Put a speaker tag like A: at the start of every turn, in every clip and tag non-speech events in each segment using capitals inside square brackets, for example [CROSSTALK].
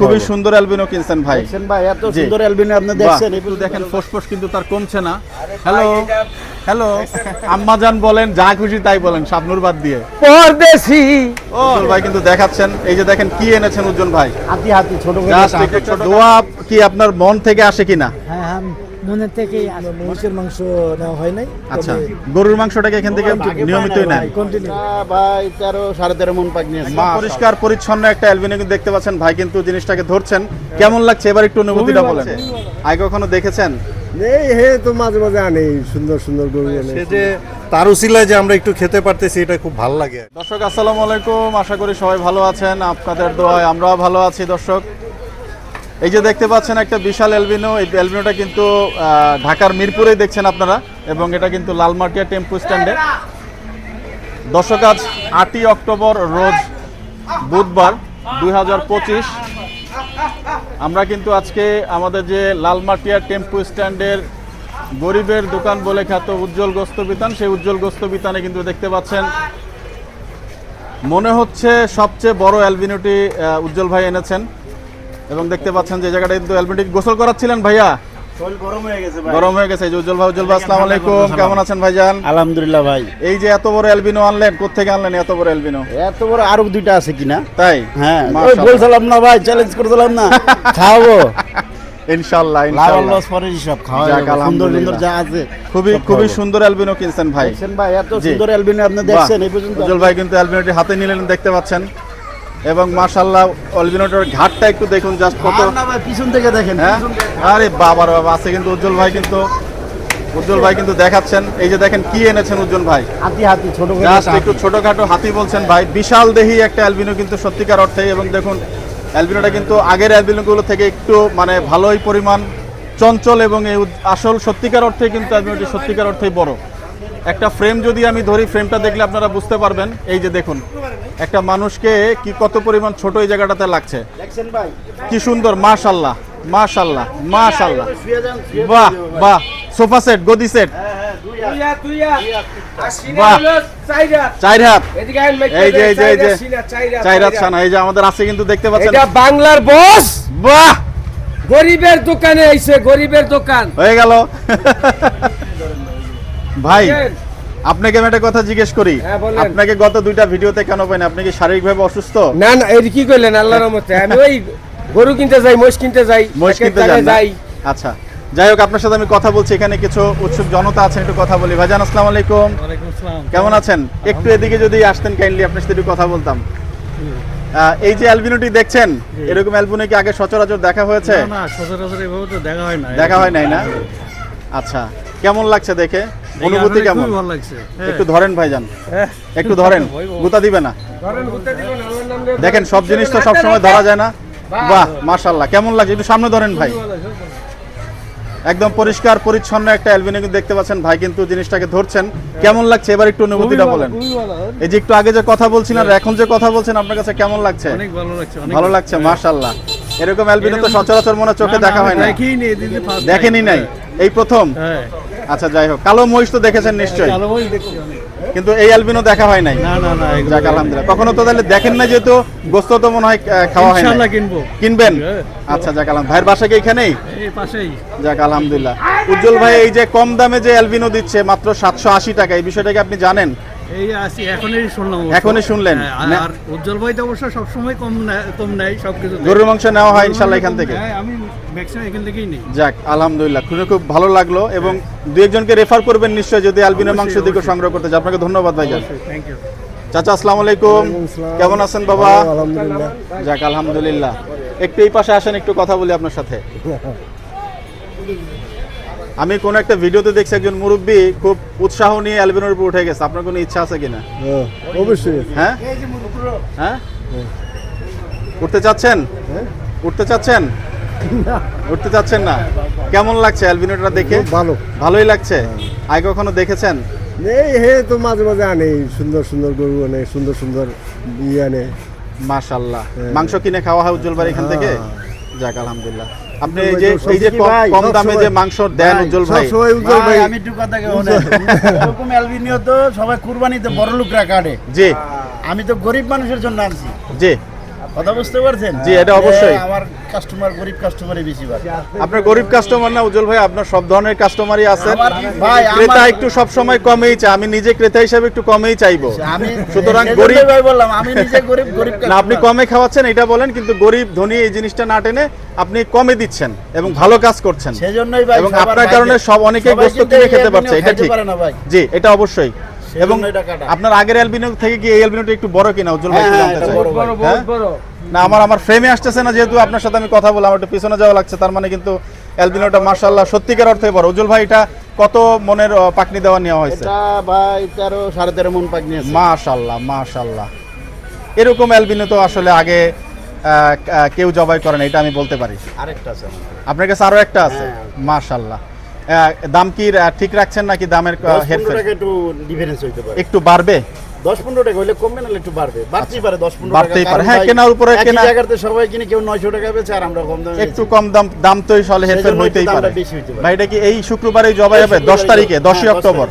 A: খুবই সুন্দর অ্যালবিনো কিনছেন ভাই।
B: ভাই এত সুন্দর অ্যালবিনো আপনি দেখছেন
A: দেখেন ফসফস কিন্তু তার কমছে না। হ্যালো হ্যালো আম্মাজান বলেন যা খুশি তাই বলেন শাবনুর বাদ দিয়ে।
B: পরদেশি।
A: ও ভাই কিন্তু দেখাচ্ছেন এই যে দেখেন কি এনেছেন উজ্জ্বল ভাই।
B: হাতি হাতি ছোট করে
A: ছোট দোয়া কি আপনার মন থেকে আসে কিনা?
C: হ্যাঁ হ্যাঁ। থেকেই আসে। মহিষের মাংস নেওয়া হয় নাই
A: আচ্ছা গরুর মাংসটাকে এখান থেকে নিয়মিতই নেন।
C: কন্টিনিউ
B: ভাই তেরো সাড়ে তেরো মন পাক
A: পরিষ্কার পরিচ্ছন্ন একটা অ্যালবিনো কিন্তু দেখতে পাচ্ছেন। ভাই কিন্তু জিনিসটাকে ধরছেন। কেমন লাগছে? এবার একটু অনুভূতিটা বলেন। আগে কখনো দেখেছেন?
D: এই হে তো মাঝে মাঝে আনে। সুন্দর সুন্দর গরু এনে।
E: সে যে তার উসিলায় যে আমরা একটু খেতে পারতেছি এটা খুব ভালো লাগে।
A: দর্শক আসসালামু আলাইকুম। আশা করি সবাই ভালো আছেন। আপনাদের দোয়ায় আমরাও ভালো আছি দর্শক। এই যে দেখতে পাচ্ছেন একটা বিশাল এলবিনো এই এলবিনোটা কিন্তু ঢাকার মিরপুরে দেখছেন আপনারা, এবং এটা কিন্তু লালমাটিয়া টেম্পু স্ট্যান্ডে। দর্শক, আজ আটই অক্টোবর রোজ বুধবার দুই হাজার পঁচিশ। আমরা কিন্তু আজকে আমাদের যে লালমাটিয়া টেম্পু স্ট্যান্ডের গরিবের দোকান বলে খ্যাত উজ্জ্বল গোস্ত বিতান, সেই উজ্জ্বল গোস্ত বিতানে কিন্তু দেখতে পাচ্ছেন, মনে হচ্ছে সবচেয়ে বড় অ্যালবিনোটি উজ্জ্বল ভাই এনেছেন। এবং দেখতে পাচ্ছেন যে জায়গাটা কিন্তু অ্যালবিনোটি গোসল করাচ্ছিলেন ভাইয়া।
B: গরম হয়ে গেছে
A: উজ্জ্বল ভাই উজ্জ্বল ভাই আসসালামু আলাইকুম কেমন আছেন ভাইজান?
B: আলহামদুলিল্লাহ ভাই।
A: এই যে এত বড় আনলেন কোথেকে আনলেন এত বড়
B: এত বড় আরও দুইটা আছে কিনা?
A: তাই?
B: হ্যাঁ বলছিলাম না ভাই চ্যালেঞ্জ করছিলাম না। খাওয়াবো।
A: ইনশাআল্লাহ ইনশাআল্লাহ।
B: লস সব খাওয়া সুন্দর সুন্দর যা আছে
A: খুবই খুবই। সুন্দর অ্যালবিনো কিনছেন ভাই।
B: ভাই এত। সুন্দর অ্যালবিনো আপনি দেখছেন এই পর্যন্ত।
A: উজ্জ্বল ভাই কিন্তু অ্যালবিনোটি হাতে নিলেন দেখতে পাচ্ছেন। এবং মাশাআল্লাহ অ্যালবিনোটার ঘাটটা একটু দেখুন জাস্ট কত
B: পিছন থেকে দেখেন
A: হ্যাঁ? আরে বাবার বাবা আছে কিন্তু উজ্জ্বল ভাই কিন্তু উজ্জ্বল ভাই কিন্তু দেখাচ্ছেন। এই যে দেখেন কি এনেছেন উজ্জ্বল ভাই।
B: হাতি হাতি ছোট
A: জাস্ট একটু ছোটখাটো হাতি বলছেন ভাই। বিশাল দেহি একটা অ্যালবিনো কিন্তু সত্যিকার অর্থে এবং দেখুন অ্যালবিনোটা কিন্তু আগের অ্যালবিনোগুলো থেকে একটু মানে ভালোই পরিমাণ চঞ্চল এবং এই আসল সত্যিকার অর্থে কিন্তু অ্যালবিনোটি সত্যিকার অর্থেই বড়। একটা ফ্রেম যদি আমি ধরি ফ্রেমটা দেখলে আপনারা বুঝতে পারবেন। এই যে দেখুন একটা মানুষকে কি কত পরিমাণ ছোট এই জায়গাটাতে লাগছে কি সুন্দর মাশাল্লাহ মাশাল্লাহ মাশাল্লাহ বাহ বাহ সোফা সেট গদি সেট
B: দুই হাত।
F: তুইয়া তুইয়া আর সিনা
A: বাহ।
F: হলো
A: হাত
F: এদিকে আইন মেঘ
A: এই যে, এই যে, এই যে।
F: সিনা
A: হাত ছানা এই যে আমাদের আছে কিন্তু দেখতে পাচ্ছেন
F: বাংলার বস
A: বাহ
F: গরিবের দোকানে আইছে গরিবের দোকান
A: হয়ে গেল ভাই? আপনাকে আমি একটা কথা জিজ্ঞেস করি।
F: হ্যাঁ,
A: আপনাকে গত দুইটা ভিডিওতে কেন পাইনি? আপনি কি শারীরিকভাবে অসুস্থ?
F: না না এই কি কইলেন? আল্লাহর রহমতে। আমি ওই গরু কিনতে যাই মহিষ কিনতে যাই এক
A: কিনতে
F: যাই।
A: আচ্ছা। যাই হোক আপনার সাথে আমি কথা বলছি এখানে কিছু উৎসুক জনতা আছেন একটু কথা বলি। ভাইজান আসসালামু আলাইকুম। কেমন আছেন? একটু এদিকে যদি আসতেন কাইন্ডলি আপনার সাথে একটু কথা বলতাম। আহ, এই যে অ্যালবিনোটি দেখছেন এরকম অ্যালবিনো কি আগে সচরাচর দেখা হয়েছে?
D: না সচরাচর এভাবে তো দেখা হয় না।
A: দেখা হয় নাই না? আচ্ছা। কেমন লাগছে দেখে? অনুভূতি কেমন?
D: ভালো লাগছে।
A: একটু ধরেন ভাইজান। একটু ধরেন [LAUGHS] গুতা দিবে না? দেখেন সব জিনিস তো সবসময় ধরা যায় না। বাহ। মাশাল্লাহ কেমন লাগছে? একটু সামনে ধরেন ভাই। একদম পরিষ্কার পরিচ্ছন্ন একটা অ্যালবিনো কিন্তু দেখতে পাচ্ছেন ভাই কিন্তু জিনিসটাকে ধরছেন। কেমন লাগছে? এবার একটু অনুভূতিটা বলেন। এই যে একটু আগে যে কথা বলছিলেন আর এখন যে কথা বলছেন আপনার কাছে কেমন লাগছে?
D: অনেক ভালো লাগছে অনেক
A: ভালো লাগছে মাশাল্লাহ এরকম অ্যালবিনো তো সচরাচর মনে চোখে দেখা হয় না।
D: দেখিনি নেই।
A: এই প্রথম।
D: হ্যাঁ।
A: আচ্ছা যাই হোক। কালো মহিষ তো দেখেছেন নিশ্চয়ই।
D: কালো বই দেখছি অনেক।
A: কিন্তু এই অ্যালবিনো দেখা হয় নাই?
D: না না না
A: যাক আলহামদুলিল্লাহ। কখনো তো তাহলে দেখেন না যেহেতু গোস্ত তো মনে হয় খাওয়া হয় না
D: কিনবো।
A: কিনবেন?
D: হ্যাঁ।
A: আচ্ছা যাক আলহাম ভাইয়ের বাসা কি এখানেই
D: পাশেই।
A: যাক আলহামদুলিল্লাহ। উজ্জ্বল ভাই এই যে কম দামে যে অ্যালবিনো দিচ্ছে মাত্র সাতশো আশি টাকা এই বিষয়টাকে আপনি জানেন?
D: এই আসি এখনই শুনলাম
A: এখনই শুনলেন?
D: হ্যাঁ, আর-
A: না-
D: আর উজ্জ্বল ভাই তো অবশ্য সবসময় কম নেয়- কম নেয় সবকিছু
A: গরুর মাংস নেওয়া হয় ইনশাল্লাহ এখান থেকে।
D: হ্যাঁ, আমি ম্যাক্সিমাম এখান থেকেই নেই।
A: যাক আলহামদুলিল্লাহ। খুবই খুব ভালো লাগল এবং দু একজনকে রেফার করবেন নিশ্চয় যদি অ্যালবিনো মাংস দিকে সংগ্রহ করতে চান আপনাকে ধন্যবাদ ভাইজান
D: থ্যাংক ইউ
A: চাচা আসসালামু আলাইকুম। কেমন আছেন বাবা?
D: আলহামদুলিল্লাহ।
A: যাক আলহামদুলিল্লাহ। একটু এই পাশে আসেন একটু কথা বলি আপনার সাথে। [LAUGHS] আমি কোন একটা ভিডিওতে দেখছি একজন মুরব্বী খুব উৎসাহ নিয়ে অ্যালবিনোর উপর উঠে গেছে। আপনার কোনো ইচ্ছা আছে কিনা?
D: অবশ্যই
A: হ্যাঁ? হ্যাঁ? উঠতে চাচ্ছেন? উঠতে চাচ্ছেন? উঠতে চাচ্ছেন না। কেমন লাগছে অ্যালবিনোটা দেখে?
D: ভালো।
A: ভালোই লাগছে? আগে কখনো দেখেছেন?
D: এই হে তো মাঝে মাঝে আনে সুন্দর সুন্দর গরু আনে সুন্দর সুন্দর ইয়ে আনে।
A: মাশাল্লাহ
D: হ্যাঁ।
A: মাংস কিনে খাওয়া হয় উজ্জ্বল বাড়ি এখান থেকে? যাক আলহামদুলিল্লাহ। আপনি এই যে এই যে কম দামে যে মাংস দেন উজ্জ্বল ভাই।
D: উজ্জ্বল
B: ভাই
D: ভাই।
B: আমি একটু কথা কেউ এরকম অ্যালবিনিও তো সবাই কুরবানিতে বড় লোকরা কাটে
A: জি।
B: আমি তো গরিব মানুষের জন্য আনছি।
A: জি।
B: কথা বুঝতে পারছেন?
A: জি, এটা অবশ্যই।
B: আমার কাস্টমার গরিব কাস্টমারই বেশি
A: আপনার গরিব কাস্টমার না উজ্জ্বল ভাই? আপনার সব ধরনের কাস্টমারই
B: ভাই,
A: ক্রেতা একটু সব সময় কমেই চায়। আমি নিজে ক্রেতা হিসেবে একটু কমেই চাইব।
B: আমি
A: সুতরাং গরিব
B: ভাই বললাম আমি নিজে গরিব গরিব
A: না আপনি কমে খাওয়াচ্ছেন এটা বলেন কিন্তু গরিব ধনী এই জিনিসটা না টেনে আপনি কমে দিচ্ছেন এবং ভালো কাজ করছেন।
B: সেজন্যই ভাই
A: এবং আপনার কারণে সব অনেকেই
B: সবাই
A: গোস্ত কিনে খেতে পারছে এটা ঠিক। জি এটা অবশ্যই। এবং আপনার আগের অ্যালবিনো থেকে কি এই অ্যালবিনোটা একটু বড় কিনা উজ্জ্বল ভাই
B: হ্যাঁ, হ্যাঁ,
A: জানতে চাই।
B: বড় ভাই।
F: বড়
A: হ্যাঁ? না আমার আমার ফ্রেমে আসতেছে না যেহেতু আপনার সাথে আমি কথা বললাম আমার একটু পিছনে যাওয়া লাগছে তার মানে কিন্তু অ্যালবিনোটা মার্শাল্লাহ সত্যিকার অর্থে বড়। উজ্জ্বল ভাই এটা কত মনের পাকনি দেওয়া নেওয়া হয়েছে?
B: এটা ভাই তেরো সাড়ে তেরো মন পাক নিয়েছে
A: মাশাল্লাহ মাশাল্লাহ এরকম অ্যালবিনো তো আসলে আগে কেউ জবাই করে না এটা আমি বলতে পারি।
B: আরেকটা আছে
A: আপনার কাছে আরও একটা আছে? মাশাল্লাহ আহ, দাম কি ঠিক রাখছেন নাকি দামের হেরফের?
B: একটু ডিফারেন্স হইতে পারে।
A: একটু বাড়বে?
B: দশ পনেরো টাকা হইলে কমবে না একটু বাড়বে। বাড়তেই পারে দশ পনেরো
A: বাড়তেই পারে। হ্যাঁ, কেনার উপরে কেনা-
B: জায়গাতে সবাই কিনে কেউ নয়শো টাকা বেচে আর আমরা কম দামে
A: একটু কম দাম দাম তো আসলে হেরফের হইতেই পারে। ভাই এটা কি এই শুক্রবারেই জবাই হবে? দশ তারিখে দশই
B: হ্যাঁ,
A: অক্টোবর।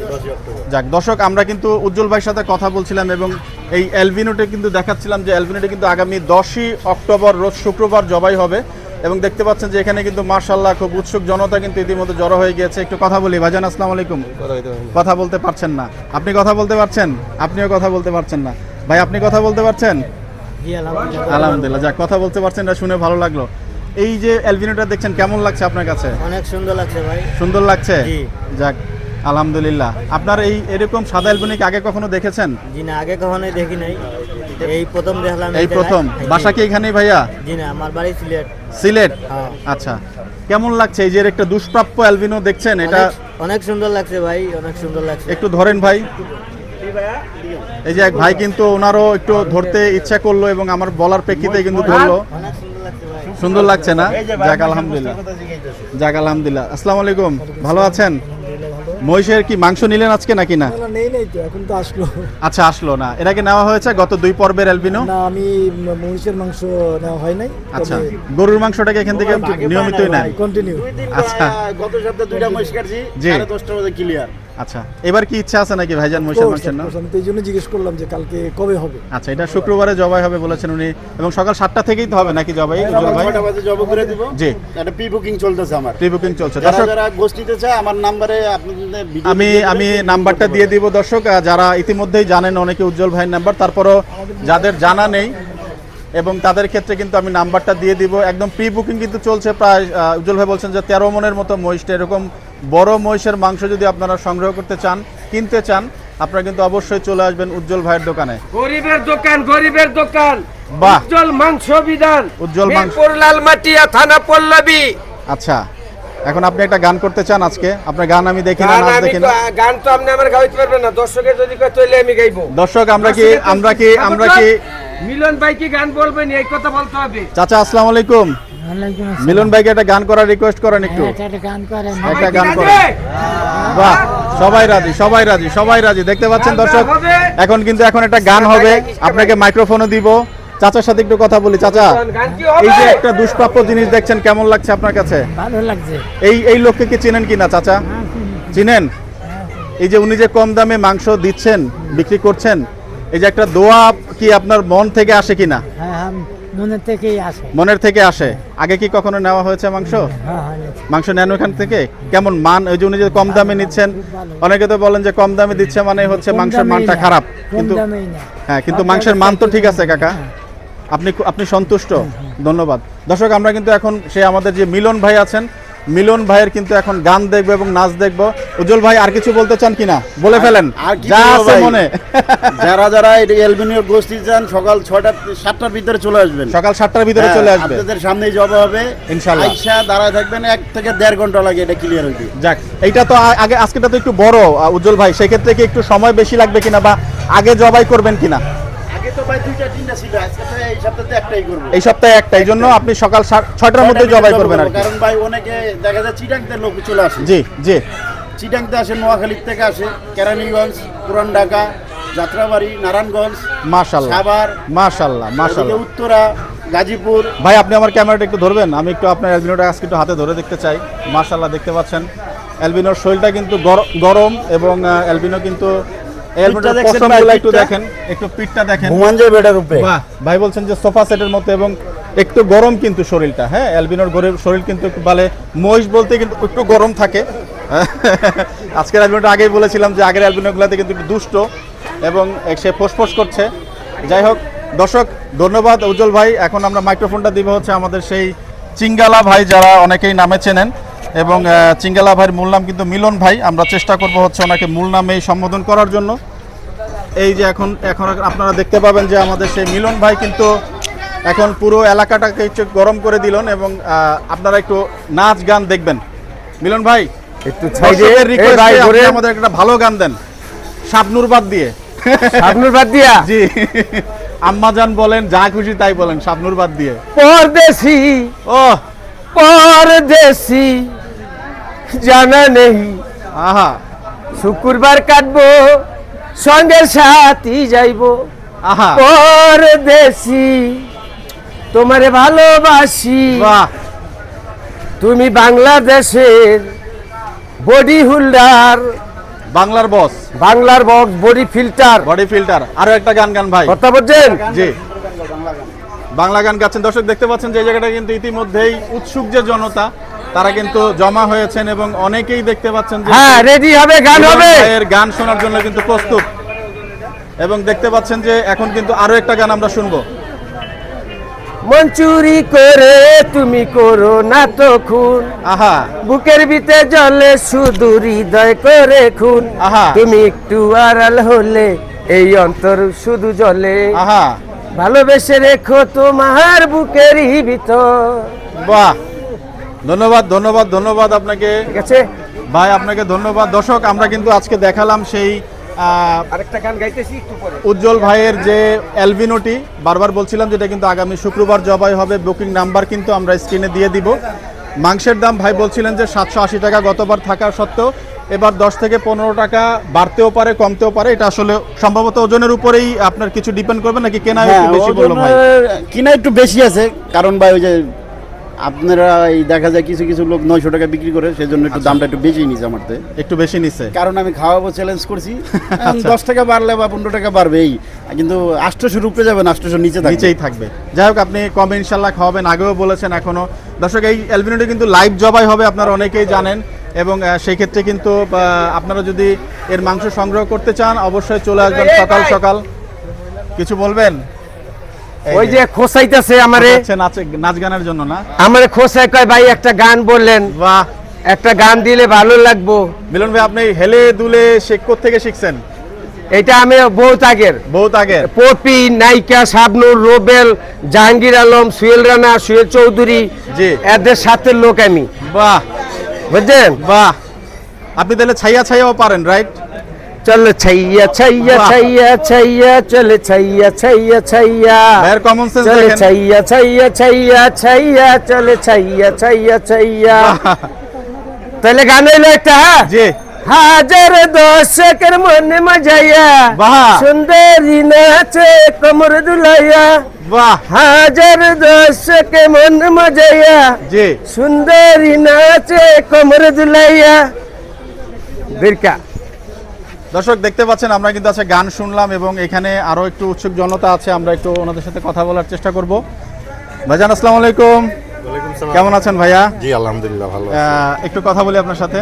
A: যাক দর্শক আমরা কিন্তু উজ্জ্বল ভাইয়ের সাথে কথা বলছিলাম এবং এই অ্যালবিনোটা কিন্তু দেখাচ্ছিলাম যে অ্যালবিনোটা কিন্তু আগামী দশই অক্টোবর রোজ শুক্রবার জবাই হবে। এবং দেখতে পাচ্ছেন যে এখানে কিন্তু মার্শাল্লাহ খুব উৎসুক জনতা কিন্তু ইতিমধ্যে জড়ো হয়ে গিয়েছে। একটু কথা বলি ভাইজান আসসালামু আলাইকুম। কথা বলতে পারছেন না। আপনি কথা বলতে পারছেন? আপনিও কথা বলতে পারছেন না। ভাই আপনি কথা বলতে পারছেন?
C: আলহামদুলিল্লাহ।
A: আলহামদুলিল্লাহ। যাক কথা বলতে পারছেন এটা শুনে ভালো লাগল। এই যে অ্যালবিনোটা দেখছেন কেমন লাগছে আপনার কাছে?
C: অনেক সুন্দর লাগছে ভাই।
A: সুন্দর লাগছে? যাক আলহামদুলিল্লাহ। আপনার এই এরকম সাদা অ্যালবিনিক আগে কখনো দেখেছেন?
C: জি না আগে কখনোই দেখি নাই। এই প্রথম দেখলাম
A: এই প্রথম। বাসা কি এখানেই ভাইয়া?
C: জি না আমার বাড়ি সিলেট।
A: সিলেট?
C: হ্যাঁ।
A: আচ্ছা। কেমন লাগছে এই যে এর একটা দুষ্প্রাপ্য অ্যালবিনো দেখছেন? এটা
C: অনেক- সুন্দর লাগছে ভাই অনেক সুন্দর লাগছে।
A: একটু ধরেন ভাই। এই যে এক ভাই কিন্তু ওনারও একটু ধরতে ইচ্ছা করল এবং আমার বলার প্রেক্ষিতে কিন্তু ধরলো।
C: সুন্দর লাগছে
A: না? যাক আলহামদুলিল্লাহ। যাক আলহামদুলিল্লাহ। আসসালামু আলাইকুম। ভালো আছেন? মহিষের কি মাংস নিলেন আজকে নাকি না?
C: নেই নেই তো এখন তো আসলো।
A: আচ্ছা আসলো না। এর আগে নেওয়া হয়েছে গত দুই পর্বের অ্যালবিনো
C: না আমি মহিষের মাংস নেওয়া হয় নাই
A: আচ্ছা গরুর মাংসটাকে এখান থেকে নিয়মিতই নেন।
C: কন্টিনিউ।
A: আচ্ছা।
B: গত সপ্তাহে দুইটা মহিষ কাটছি
A: জি।
B: সাড়ে দশটা বাজে ক্লিয়ার
A: আচ্ছা এবার কি ইচ্ছা আছে নাকি ভাইজান মহিষের মাংসের না?
C: আমি তো এই জন্য জিজ্ঞেস করলাম যে কালকে কবে হবে।
A: আচ্ছা এটা শুক্রবারে জবাই হবে বলেছেন উনি এবং সকাল সাতটা থেকেই তো হবে নাকি জবাই? উজ্জ্বল ভাই
B: ছটা বাজে জব করে দিব।
A: জি।
B: একটা প্রি বুকিং চলতেছে আমার।
A: প্রি বুকিং চলছে।
B: যারা
A: দর্শক
B: যারা গোষ্ঠীতে চায় আমার নাম্বারে
A: আমি আমি নাম্বারটা দিয়ে দিব দর্শক। যারা ইতিমধ্যেই জানেন অনেকে উজ্জ্বল ভাইয়ের নাম্বার তারপরও যাদের জানা নেই এবং তাদের ক্ষেত্রে কিন্তু আমি নাম্বারটা দিয়ে দিব। একদম প্রি বুকিং কিন্তু চলছে প্রায় উজ্জ্বল ভাই বলছেন যে তেরো মনের মতো মহিষটা এরকম বড় মহিষের মাংস যদি আপনারা সংগ্রহ করতে চান কিনতে চান আপনারা কিন্তু অবশ্যই চলে আসবেন উজ্জ্বল ভাইয়ের দোকানে।
F: গরিবের দোকান গরিবের দোকান। উজ্জ্বল মাংস বিধান।
A: উজ্জ্বল মাংস-
F: মিরপুর লালমাটিয়া থানা পল্লবী।
A: আচ্ছা এখন আপনি একটা গান করতে চান আজকে? আপনার গান আমি দেখি না নাচ
F: আমি
A: দেখি না।
F: গান তো আপনি আমার গাইতে পারবেন না। দর্শকের যদি কয় তাহলে আমি গাইবো।
A: দর্শক আমরা কি আমরা কি আমরা কি
F: মিলন ভাই কি গান বলবেন? এই কথা বলতে হবে।
A: চাচা আসসালামু আলাইকুম। মিলন ভাইকে একটা গান করার রিকোয়েস্ট করেন একটু।
C: হ্যাঁ, একটা গান করেন
A: বাহ সবাই রাজি সবাই রাজি সবাই রাজি। দেখতে পাচ্ছেন দর্শক এখন কিন্তু এখন একটা গান হবে। আপনাকে মাইক্রোফোনও দিব। চাচার সাথে একটু কথা বলি চাচা। এই যে একটা দুষ্প্রাপ্য জিনিস দেখছেন কেমন লাগছে আপনার কাছে?
C: ভালো লাগছে।
A: এই এই লোককে কি চিনেন কিনা চাচা? চিনেন? এই যে উনি যে কম দামে মাংস দিচ্ছেন বিক্রি করছেন এই যে একটা দোয়া কি আপনার মন থেকে আসে কিনা?
C: হ্যাঁ হ্যাঁ মনের থেকেই আসে।
A: মনের থেকে আসে। আগে কি কখনো নেওয়া হয়েছে মাংস?
C: হ্যাঁ হ্যাঁ।
A: মাংস নেন ওখান থেকে? কেমন মান? ওই জন্য উনি যে কম দামে নিচ্ছেন অনেকে তো বলেন যে কম দামে দিচ্ছে মানে হচ্ছে মাংসের মানটা খারাপ। কিন্তু হ্যাঁ কিন্তু মাংসের মান তো ঠিক আছে কাকা। আপনি আপনি সন্তুষ্ট। ধন্যবাদ। দর্শক আমরা কিন্তু এখন সে আমাদের যে মিলন ভাই আছেন মিলন ভাইয়ের কিন্তু এখন গান দেখব এবং নাচ দেখব। উজ্জ্বল ভাই আর কিছু বলতে চান কিনা? বলে ফেলেন। যা আছে মনে।
B: যারা যারা এই গোষ্ঠী চান সকাল ছয়টা সাতটার ভিতরে চলে আসবেন।
A: সকাল সাতটার ভিতরে
B: হ্যাঁ,
A: চলে আসবে।
B: আপনাদের সামনেই জব হবে।
A: ইনশাল্লাহ।
B: আইসা দাঁড়ায় থাকবেন এক থেকে দেড় ঘণ্টা লাগে এটা ক্লিয়ার হইতে।
A: যাক এইটা তো আগে আজকেটা তো একটু বড় উজ্জ্বল ভাই। সেক্ষেত্রে কি একটু সময় বেশি লাগবে কিনা বা আগে জবাই করবেন কিনা?
B: আগে তো ভাই দুইটা তিনটা ছিল আজকে তো এই সপ্তাহে একটাই করব।
A: এই সপ্তাহে জন্য আপনি সকাল সাত- ছয়টার মধ্যে জবাই করবেন আর
B: কারণ ভাই অনেকে দেখা যায় চিটাংতে লোক চলে আসে।
A: জি জি।
B: চিটাংতে আসে নোয়াখালীর থেকে আসে কেরানীগঞ্জ পুরান ঢাকা যাত্রাবাড়ি নারায়ণগঞ্জ
A: মাশাল্লাহ।
B: সাভার
A: মাশাল্লাহ
B: ওদিকে
A: মাশাল্লাহ
B: উত্তরা গাজীপুর।
A: ভাই আপনি আমার ক্যামেরাটা একটু ধরবেন? আমি একটু আপনার অ্যালবিনোটা আজকে একটু হাতে ধরে দেখতে চাই। মাশাল্লাহ দেখতে পাচ্ছেন। অ্যালবিনোর শরীরটা কিন্তু গর- গরম এবং অ্যালবিনো কিন্তু এই অ্যালবিনোটার
B: দেখছেন ভাই,
A: পশমগুলো একটু দেখেন একটু পিঠটা দেখেন।
B: ঘুমান যাবে উপরে।
A: ভাই বলছেন যে সোফা সেটের মতো এবং একটু গরম কিন্তু শরীরটা হ্যাঁ? অ্যালবিনোর গরিব শরীর কিন্তু একটু বলে মহিষ বলতে কিন্তু একটু গরম থাকে। [LAUGHS] আজকের অ্যালবিনোটা আগেই বলেছিলাম যে আগের অ্যালবিনোগুলোতে কিন্তু একটু দুষ্ট এবং সে ফোসফোস করছে। যাই হোক দর্শক ধন্যবাদ উজ্জ্বল ভাই। এখন আমরা মাইক্রোফোনটা দিব হচ্ছে আমাদের সেই চিঙ্গালা ভাই যারা অনেকেই নামে চেনেন। এবং চিঙ্গালা ভাইয়ের মূল নাম কিন্তু মিলন ভাই। আমরা চেষ্টা করব হচ্ছে ওনাকে মূল নামেই সম্বোধন করার জন্য। এই যে এখন এখন আপনারা দেখতে পাবেন যে আমাদের সেই মিলন ভাই কিন্তু এখন পুরো এলাকাটাকে একটু গরম করে দিলেন এবং আপনারা একটু নাচ গান দেখবেন। মিলন ভাই
F: একটু
A: আমাদের একটা ভালো গান দেন। শাবনুর বাদ দিয়ে।
F: আপনার বাদ দিয়া? [LAUGHS]
A: জি। আম্মাজান বলেন যা খুশি তাই বলেন শাবনুর বাদ দিয়ে।
F: পরদেশি।
A: ও
F: পরদেশি। জানা নেই।
A: আহা।
F: শুক্রবার কাটবো সঙ্গের সাথী যাইবো।
A: আহা।
F: পরদেশি তোমারে ভালোবাসি।
A: বাহ।
F: তুমি বাংলাদেশের বডি হোল্ডার।
A: বাংলার বস।
F: বাংলার box body filter.
A: Body filter. আরও একটা গান গান ভাই।
F: কথা বলছেন?
A: জি। বাংলা গান গাচ্ছেন। দর্শক দেখতে পাচ্ছেন যে জায়গাটা কিন্তু ইতিমধ্যেই উৎসুক যে জনতা তারা কিন্তু জমা হয়েছেন এবং অনেকেই দেখতে পাচ্ছেন যে
F: হ্যাঁ রেডি হবে গান হবে।
A: ভাইয়ের গান শোনার জন্য কিন্তু প্রস্তুত। এবং দেখতে পাচ্ছেন যে এখন কিন্তু আরও একটা গান আমরা শুনব।
F: মন চুরি করে তুমি করো না তো খুন।
A: আহা।
F: বুকের ভিতরে জলে শুধু হৃদয় করে খুন।
A: আহা।
F: তুমি একটু আড়াল হলে এই অন্তর শুধু জলে।
A: আহা।
F: ভালোবেসে রেখো তোমার বুকেরই ভিতর।
A: বাহ। ধন্যবাদ ধন্যবাদ ধন্যবাদ আপনাকে।
F: ঠিক আছে।
A: ভাই আপনাকে ধন্যবাদ। দর্শক আমরা কিন্তু আজকে দেখালাম সেই
F: আরেকটা গান গাইতেছি একটু পরে।
A: উজ্জ্বল ভাইয়ের যে অ্যালবিনোটি বারবার বলছিলাম যেটা কিন্তু আগামী শুক্রবার জবাই হবে বুকিং নাম্বার কিন্তু আমরা স্ক্রিনে দিয়ে দিব। মাংসের দাম ভাই বলছিলেন যে সাতশো আশি টাকা গতবার থাকা সত্ত্বেও এবার দশ থেকে পনেরো টাকা বাড়তেও পারে কমতেও পারে। এটা আসলে সম্ভবত ওজনের উপরেই আপনার কিছু ডিপেন্ড করবে নাকি কেনা
B: হ্যাঁ
A: একটু বেশি বলল ভাই?
B: ওজনের একটু বেশি আছে কারণ ভাই ওই যে আপনারা এই দেখা যায় কিছু কিছু লোক নয়শো টাকা বিক্রি করে সেজন্য একটু দামটা একটু বেশি নিচ্ছে আমার।
A: একটু বেশি নিচ্ছে
B: কারণ আমি খাওয়াবো চ্যালেঞ্জ করছি। [LAUGHS]
A: আচ্ছা।
B: দশ টাকা বাড়লে বা পনেরো টাকা বাড়বে এই কিন্তু আষ্টশো উপরে যাবে না আষ্টশো নিচে
A: নিচেই থাকবে। যাই হোক আপনি কবে ইনশাল্লাহ খাওয়াবেন আগেও বলেছেন এখনও। দর্শক এই অ্যালবিনোটি কিন্তু লাইভ জবাই হবে আপনারা অনেকেই জানেন। এবং সেই ক্ষেত্রে কিন্তু আপনারা যদি এর মাংস সংগ্রহ করতে চান অবশ্যই চলে আসবেন সকাল সকাল। কিছু বলবেন?
F: ওই যে খোসাইতেছে আমারে।
A: নাচে গানের জন্য না?
F: আমারে খোসাই কয় ভাই একটা গান বললেন।
A: বাহ।
F: একটা গান দিলে ভালো লাগবো।
A: মিলন ভাই আপনি হেলে দুলে শেখ থেকে শিখছেন?
F: এটা আমি বহুত আগের
A: বহুত আগের
F: পপি নাইকা শাবনুর রোবেল জাহাঙ্গীর আলম সুয়েল রানা সুয়েল চৌধুরী
A: জি।
F: এদের সাথে লোক আমি।
A: বাহ।
F: বুঝছেন
A: বাহ। আপনি তাহলে ছাইয়া ছাইয়াও পারেন রাইট
F: চল ছাইয়া ছাইয়া। ছাইয়া ছাইয়া চলে ছাইয়া ছাইয়া ছাইয়া।
A: ভাইয়ের কমন সেন্স
F: চলে
A: দেখেন।
F: ছাইয়া ছাইয়া ছাইয়া ছাইয়া চলে ছাইয়া ছাইয়া ছাইয়া। তাহলে গান হইল একটা হ্যাঁ?
A: জি।
F: হাজার দশকের মনে মজাইয়া। সুন্দরী নাচে কমর দুলাইয়া।
A: বাহ।
F: হাজার দশকে মন মজাইয়া সুন্দরী নাচে কমর দুলাইয়া। বিরকা
A: দর্শক, দেখতে পাচ্ছেন, আমরা কিন্তু আছে গান শুনলাম এবং এখানে আরও একটু উৎসুক জনতা আছে। আমরা একটু ওনাদের সাথে কথা বলার চেষ্টা করব। ভাইজান, আসসালামু আলাইকুম। কেমন আছেন ভাইয়া?
E: জি আলহামদুলিল্লাহ ভালো
A: একটু কথা বলি আপনার সাথে।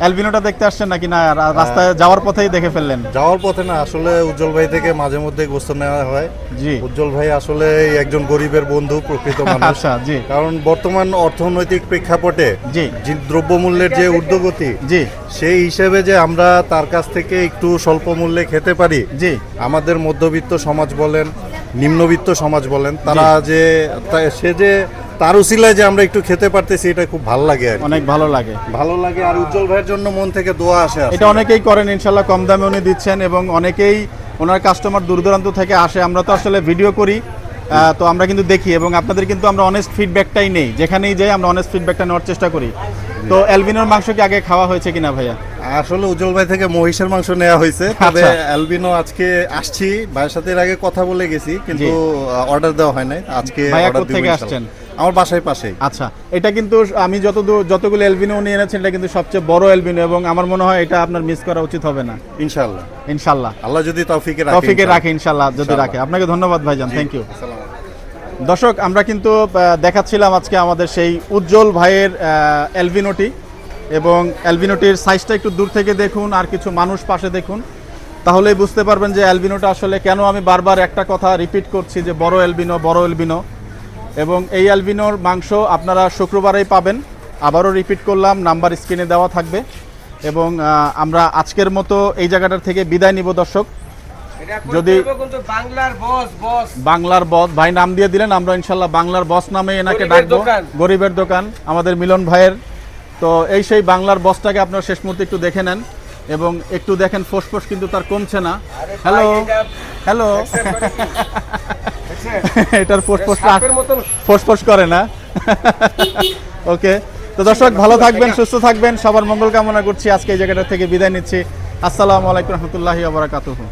A: অ্যালবিনোটা দেখতে আসছেন নাকি? না রাস্তায় যাওয়ার পথেই দেখে ফেললেন।
E: যাওয়ার পথে না আসলে উজ্জ্বল ভাই থেকে মাঝে মধ্যে গোস্ত নেওয়া হয়।
A: জি।
E: উজ্জ্বল ভাই আসলে একজন গরিবের বন্ধু প্রকৃত [LAUGHS] মানুষ।
A: আচ্ছা জি।
E: কারণ বর্তমান অর্থনৈতিক প্রেক্ষাপটে
A: জি।
E: যে দ্রব্যমূল্যের যে ঊর্ধ্বগতি
A: জি।
E: সেই হিসেবে যে আমরা তার কাছ থেকে একটু স্বল্প মূল্যে খেতে পারি
A: জি।
E: আমাদের মধ্যবিত্ত সমাজ বলেন নিম্নবিত্ত সমাজ বলেন তারা যে সে যে তার উসিলায় যে আমরা একটু খেতে পারতেছি এটা খুব ভালো লাগে আর
A: অনেক ভালো লাগে।
E: ভালো লাগে আর উজ্জ্বল ভাইয়ের জন্য মন থেকে দোয়া আসে
A: এটা অনেকেই করেন ইনশাল্লাহ কম দামে উনি দিচ্ছেন এবং অনেকেই ওনার কাস্টমার দূর দূরান্ত থেকে আসে। আমরা তো আসলে ভিডিও করি তো আমরা কিন্তু দেখি এবং আপনাদের কিন্তু আমরা অনেস্ট ফিডব্যাকটাই নেই। যেখানেই যাই আমরা অনেস্ট ফিডব্যাকটা নেওয়ার চেষ্টা করি। তো অ্যালবিনোর মাংস কি আগে খাওয়া হয়েছে কিনা ভাইয়া?
E: আসলে উজ্জ্বল ভাই থেকে মহিষের মাংস নেওয়া হয়েছে তবে
A: আচ্ছা।
E: অ্যালবিনো আজকে আসছি। ভাইয়ের সাথে এর আগে কথা বলে গেছি কিন্তু অর্ডার দেওয়া হয় নাই। আজকে
A: ভাইয়া কোত্থেকে
E: ইনশাল্লাহ।
A: আসছেন?
E: আমার বাসায় পাশেই
A: আচ্ছা এটা কিন্তু আমি যত যতগুলো এলবিনো নিয়ে এনেছেন এটা কিন্তু সবচেয়ে বড় এলবিনো এবং আমার মনে হয় এটা আপনার মিস করা উচিত হবে না।
E: ইনশাল্লাহ
A: ইনশাল্লাহ
E: আল্লাহ যদি তৌফিকে রাখে ইনশাআল্লাহ।
A: রাখে ইনশাল্লাহ যদি রাখে। আপনাকে ধন্যবাদ ভাইজান থ্যাংক ইউ দর্শক আমরা কিন্তু দেখাচ্ছিলাম আজকে আমাদের সেই উজ্জ্বল ভাইয়ের এলবিনোটি এবং এলবিনোটির সাইজটা একটু দূর থেকে দেখুন আর কিছু মানুষ পাশে দেখুন। তাহলেই বুঝতে পারবেন যে অ্যালবিনোটা আসলে কেন আমি বারবার একটা কথা রিপিট করছি যে বড় এলবিনো বড় এলবিনো এবং এই অ্যালবিনোর মাংস আপনারা শুক্রবারেই পাবেন। আবারও রিপিট করলাম নাম্বার স্ক্রিনে দেওয়া থাকবে। এবং আমরা আজকের মতো এই জায়গাটার থেকে বিদায় নিব দর্শক। যদি
F: বাংলার বস
A: ভাই নাম দিয়ে দিলেন আমরা ইনশাল্লাহ বাংলার বস নামে এনাকে ডাকবো। গরিবের দোকান আমাদের মিলন ভাইয়ের। তো এই সেই বাংলার বসটাকে আপনার শেষ মুহূর্তে একটু দেখে নেন। এবং একটু দেখেন ফোসফোস কিন্তু তার কমছে না। হ্যালো হ্যালো [LAUGHS] [LAUGHS] এটার ফোসফোসটা
F: সাপের
A: ফোসফোস করে না। [LAUGHS] ওকে তো দর্শক ভালো থাকবেন সুস্থ থাকবেন সবার মঙ্গল কামনা করছি আজকে এই জায়গাটা থেকে বিদায় নিচ্ছি। আসসালামু আলাইকুম রহমতুল্লাহি আবরাকাতুহু